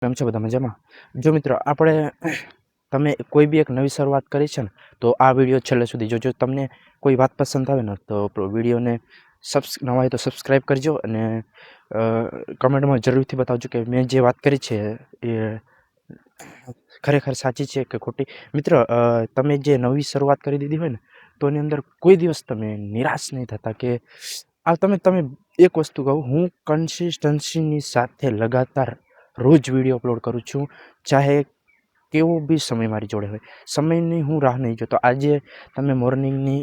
કેમ છો બધા મજામાં? જો મિત્રો, આપણે તમે કોઈ બી એક નવી શરૂઆત કરી છે ને, તો આ વીડિયો છેલ્લે સુધી જોજો. તમને કોઈ વાત પસંદ આવે ને, તો વિડીયોને સબ્સ, નવા હોય તો સબસ્ક્રાઈબ કરજો અને કમેન્ટમાં જરૂરથી બતાવજો કે મેં જે વાત કરી છે એ ખરેખર સાચી છે કે ખોટી. મિત્ર તમે જે નવી શરૂઆત કરી દીધી હોય ને, તો એની અંદર કોઈ દિવસ તમે નિરાશ નહીં થતા કે, આ તમે તમે એક વસ્તુ કહું, હું કન્સિસ્ટન્સીની સાથે લગાતાર રોજ વીડિયો અપલોડ કરું છું, ચાહે કેવો બી સમય મારી જોડે હોય. સમયની હું રાહ નહીં જોતો. આજે તમે મોર્નિંગની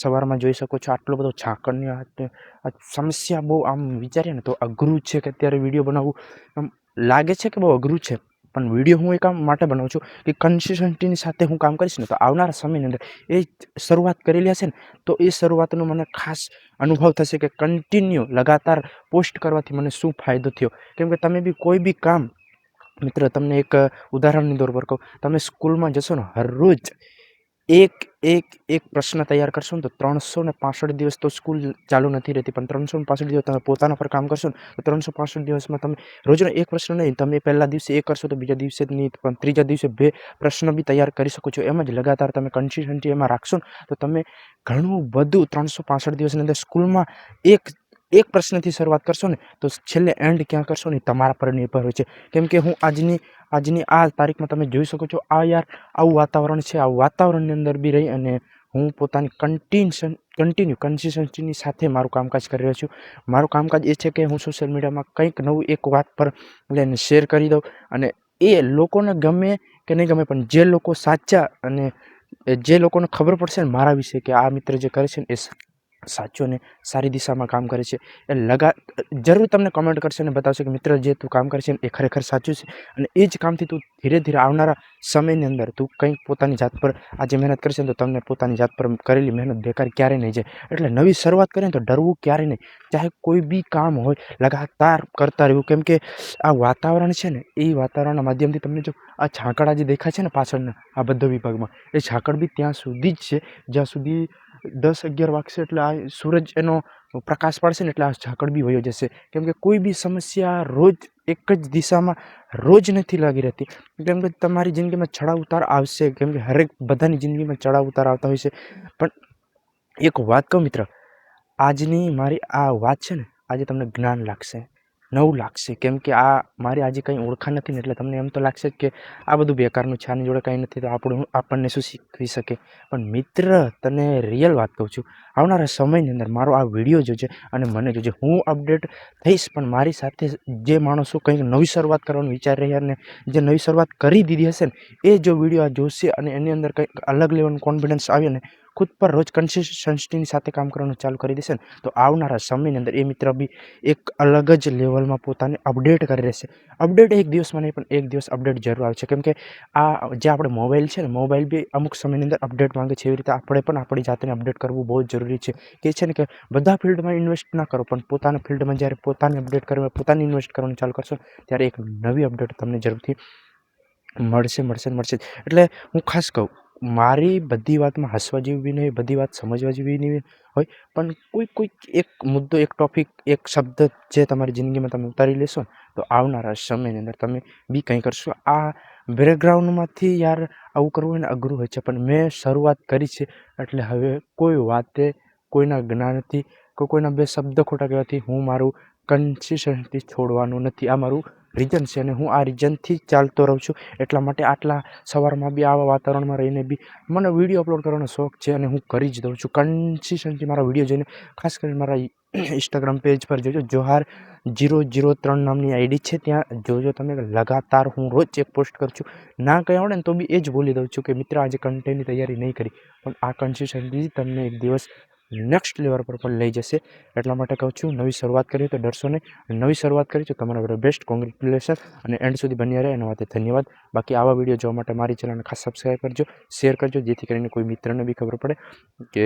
સવારમાં જોઈ શકો છો, આટલો બધો ઝાકળની આ સમસ્યા બહુ આમ વિચારીએ ને તો અઘરું છે કે અત્યારે વીડિયો બનાવવું આમ લાગે છે કે બહુ અઘરું છે? પણ વીડિયો હું એ કામ માટે બનાવું છું કે કન્સિસ્ટન્સીની સાથે હું કામ કરીશ ને તો આવનારા સમયની અંદર એ શરૂઆત કરેલી હશે ને, તો એ શરૂઆતનો મને ખાસ અનુભવ થશે કે કન્ટિન્યુ લગાતાર પોસ્ટ કરવાથી મને શું ફાયદો થયો. કેમ કે તમે બી કોઈ બી કામ, મિત્ર, તમને એક ઉદાહરણની દોર પર કહું, તમે સ્કૂલમાં જશો ને હરરોજ એક એક એક પ્રશ્ન તૈયાર કરશો ને તો ત્રણસો ને પાસઠ દિવસ તો સ્કૂલ ચાલુ નથી રહેતી, પણ ત્રણસો ને પાસઠ દિવસ તમે પોતાના પર કામ કરશો ને, તો ત્રણસો પાસઠ દિવસમાં તમે રોજનો એક પ્રશ્ન નહીં, તમે પહેલા દિવસે એક કરશો તો બીજા દિવસે જ નહીં, પણ ત્રીજા દિવસે બે પ્રશ્ન બી તૈયાર કરી શકો છો. એમ જ લગાતાર તમે કન્સિસ્ટન્સી એમાં રાખશો ને, તો તમે ઘણું બધું ત્રણસો પાસઠ દિવસની અંદર સ્કૂલમાં એક એક પ્રશ્નથી શરૂઆત કરશો ને, તો છેલ્લે એન્ડ ક્યાં કરશો ને, તમારા પર નિર્ભર હોય છે. કેમ કે હું આજની આજની આ તારીખમાં તમે જોઈ શકો છો, આ યાર, આવું વાતાવરણ છે આ વાતાવરણની અંદર બી રહી અને હું પોતાની કન્ટિન્યુશન કન્ટિન્યુ કન્સિસ્ટન્સીની સાથે મારું કામકાજ કરી રહ્યો છું. મારું કામકાજ એ છે કે હું સોશિયલ મીડિયામાં કંઈક નવું એક વાત પર લઈને શેર કરી દઉં અને એ લોકોને ગમે કે નહીં ગમે, પણ જે લોકો સાચા અને જે લોકોને ખબર પડશે ને મારા વિશે કે આ મિત્ર જે કરે છે ને, એ સાચો અને સારી દિશામાં કામ કરે છે. એ લગા, જરૂર તમને કમેન્ટ કરશે અને બતાવશે કે, મિત્ર, જે તું કામ કરે છે એ ખરેખર સાચું છે. અને એ જ કામથી તું ધીરે ધીરે આવનારા સમયની અંદર તું કંઈક પોતાની જાત પર આજે મહેનત કરશે તો તમને પોતાની જાત પર કરેલી મહેનત બેકાર ક્યારેય નહીં જાય. એટલે નવી શરૂઆત કરીએ તો ડરવું ક્યારેય નહીં. ચાહે કોઈ બી કામ હોય, લગાતાર કરતા રહેવું. કેમ કે આ વાતાવરણ છે ને, એ વાતાવરણના માધ્યમથી તમને જો આ ઝાકળ જે દેખાય છે ને પાછળના, આ બધા વિભાગમાં, એ ઝાકળ બી ત્યાં સુધી જ છે. જ્યાં સુધી દસ અગિયાર વાગશે એટલે આ સૂરજ એનો પ્રકાશ પાડશે ને એટલે આ ઝાકળ બી વયો જશે. કેમ કે કોઈ બી સમસ્યા રોજ એક જ દિશામાં રોજ નથી લાગી રહેતી. કેમ કે તમારી જિંદગીમાં ચડાવ ઉતાર આવશે. કેમ કે હરેક બધાની જિંદગીમાં ચડાવ ઉતાર આવતા હોય છે. પણ એક વાત કહું મિત્ર, આજની મારી આ વાત છે ને, આજે તમને જ્ઞાન લાગશે. નવું લાગશે. કેમ કે આ મારી આજે કંઈ ઓળખાણ નથી ને એટલે તમને એમ તો લાગશે જ કે આ બધું બેકારનું છે, આની જોડે કંઈ નથી તો આપણું આપણને શું શીખવી શકે? પણ મિત્ર, તને રિયલ વાત કહું છું. આવનારા સમયની અંદર મારો આ વીડિયો જોજે અને મને જોજે. હું અપડેટ થઈશ, પણ મારી સાથે જે માણસો કંઈક નવી શરૂઆત કરવાનું વિચારી રહ્યા ને, જે નવી શરૂઆત કરી દીધી હશે ને, એ જો વીડિયો આ જોશે અને એની અંદર કંઈક અલગ લેવલનું કોન્ફિડન્સ આવે ને ખુદ પર રોજ કન્સિસ્ટન્સીની સાથે કામ કરવાનું ચાલુ કરી દેશે ને, તો આવનારા સમયની અંદર એ મિત્ર બી એક અલગ જ લેવલમાં પોતાને અપડેટ કરી રહેશે. અપડેટ એક દિવસમાં નહીં, પણ એક દિવસ અપડેટ જરૂર આવશે. કેમ કે આ જે આપણે મોબાઈલ છે ને મોબાઈલ બી અમુક સમયની અંદર અપડેટ માંગે છે. એવી રીતે આપણે પણ આપણી જાતને અપડેટ કરવું બહુ જરૂરી છે. કે છે ને કે બધા ફિલ્ડમાં ઇન્વેસ્ટ ના કરો, પણ પોતાના ફિલ્ડમાં જ્યારે પોતાને અપડેટ કરવા પોતાને ઇન્વેસ્ટ કરવાનું ચાલુ કરશો, ત્યારે એક નવી અપડેટ તમને જરૂરથી મળશે મળશે મળશે એટલે હું ખાસ કહું મારી બધી વાતમાં હસવા જેવી બી નહીં, બધી વાત સમજવા જેવી નહીં હોય, પણ કોઈ કોઈક એક મુદ્દો, એક ટોપિક એક શબ્દ જે તમારી જિંદગીમાં તમે ઉતારી લેશો તો આવનારા સમયની અંદર તમે બી કંઈ કરશો. આ બેકગ્રાઉન્ડમાંથી યાર આવું કરવું હોય ને અઘરું હોય છે, પણ મેં શરૂઆત કરી છે, એટલે હવે કોઈ વાતે કોઈના જ્ઞાનથી કે કોઈના બે શબ્દ ખોટા કહેવાથી હું મારું કન્સિસ્ટન્સી છોડવાનું નથી. આ મારું રીઝન છે અને હું આ રીઝનથી ચાલતો રહું છું. એટલા માટે આટલા સવારમાં બી આવા વાતાવરણમાં રહીને બી મને વીડિયો અપલોડ કરવાનો શોખ છે અને હું કરી જ દઉં છું. કન્સિસ્ટન્ટલી મારા વીડિયો જોઈને, ખાસ કરીને મારા ઇન્સ્ટાગ્રામ પેજ પર જોજો, જોહાર જીરો જીરો ત્રણ નામની આઈડી છે. ત્યાં જોજો તમે, લગાતાર હું રોજ એક પોસ્ટ કરું છું. ના કંઈ આવડે ને તો બી એ જ બોલી દઉં છું કે મિત્ર, આજે કન્ટેન્ટની તૈયારી નહીં કરી. પણ આ કન્સિસ્ટન્ટલી તમને એક દિવસ નેક્સ્ટ લેવલ પર પણ લઈ જશે. એટલા માટે કહું છું, નવી શરૂઆત કરી તો ડરશો નહીં. નવી શરૂઆત કરી તો તમારા બધા બેસ્ટ કોંગ્રેચ્યુલેશન અને એન્ડ સુધી બન્યા રહે. એના માટે ધન્યવાદ. બાકી આવા વીડિયો જોવા માટે મારી ચેનલને ખાસ સબસ્ક્રાઈબ કરજો શેર કરજો, જેથી કરીને કોઈ મિત્રને બી ખબર પડે કે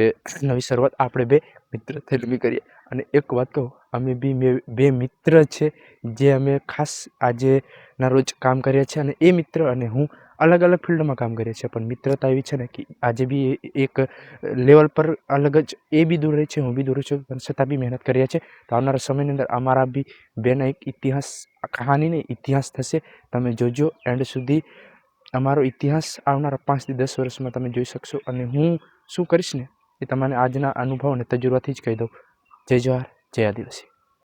નવી શરૂઆત આપણે બે મિત્ર થઈને બી કરીએ. અને એક વાત કહું, અમે બી બે મિત્ર છે, જે અમે ખાસ આજે ના રોજ કામ કરીએ છીએ અને એ મિત્ર અને હું અલગ અલગ ફિલ્ડમાં કામ કરીએ છીએ પણ મિત્રતા એવી છે ને કે આજે બી એક લેવલ પર અલગ જ એ બી દૂર રહે છે, હું બી દૂર છું. પણ છતાં બી મહેનત કરીએ છીએ તો આવનારા સમયની અંદર અમારા બી બેના એક ઇતિહાસ કહાનીને ઇતિહાસ થશે. તમે જોજો. એન્ડ સુધી અમારો ઇતિહાસ આવનારા પાંચથી દસ વર્ષમાં તમે જોઈ શકશો. અને હું શું કરીશ ને એ તમને આજના અનુભવ અને તજુરબાથી જ કહી દઉં. જય જવાહર. જય આદિવાસી.